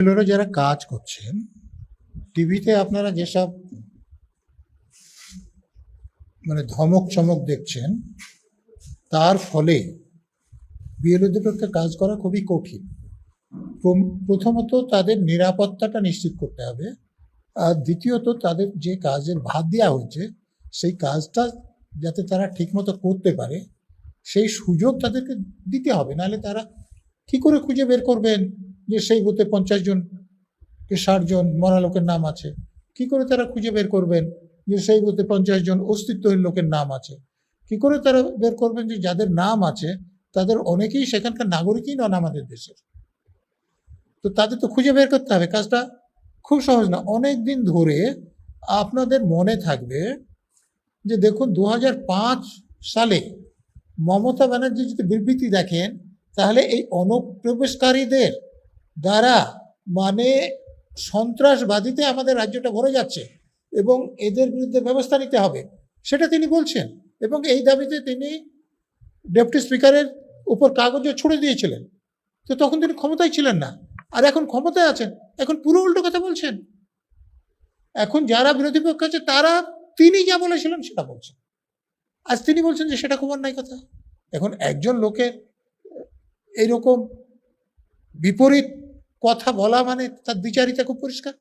এগুলোরা যারা কাজ করছেন, টিভিতে আপনারা যেসব মানে ধমক চমক দেখছেন, তার ফলে বিএলওদের পক্ষে কাজ করা খুবই কঠিন। প্রথমত তাদের নিরাপত্তাটা নিশ্চিত করতে হবে, আর দ্বিতীয়ত তাদের যে কাজের ভাত দেওয়া হয়েছে, সেই কাজটা যাতে তারা ঠিকমতো করতে পারে, সেই সুযোগ তাদেরকে দিতে হবে। নাহলে তারা কি করে খুঁজে বের করবেন? যে সেই বুথে পঞ্চাশ জন কি ষাট জন মরা লোকের নাম আছে, কি করে তারা খুঁজে বের করবেন যে সেই বুথে পঞ্চাশ জন অস্তিত্বহীন লোকের নাম আছে? কি করে তারা বের করবেন যে যাদের নাম আছে, তাদের অনেকেই সেখানকার নাগরিকই নন আমাদের দেশের? তো তাদের তো খুঁজে বের করতে হবে, কাজটা খুব সহজ না। অনেক দিন ধরে আপনাদের মনে থাকবে যে দেখুন দু হাজার পাঁচ সালে মমতা ব্যানার্জি যদি বিবৃতি দেখেন, তাহলে এই অনুপ্রবেশকারীদের দ্বারা মানে সন্ত্রাসবাদীতে আমাদের রাজ্যটা ভরে যাচ্ছে এবং এদের বিরুদ্ধে ব্যবস্থা নিতে হবে। সেটা তিনি বলছেন এবং এই দাবিতে তিনি ডেপুটি স্পিকারের উপর কাগজে ছুড়ে দিয়েছিলেন। তো তখন তিনি ক্ষমতায় ছিলেন না। আর এখন ক্ষমতায় আছেন। এখন পুরো উল্টো কথা বলছেন। এখন যারা বিরোধী পক্ষ আছে, তারা তিনি যা বলেছিলেন সেটা বলছেন। আজ তিনি বলছেন যে সেটা খুব অন্যায় কথা। এখন একজন লোকের এইরকম বিপরীত কথা বলা মানে তার দ্বিচারিতা খুব পরিষ্কার।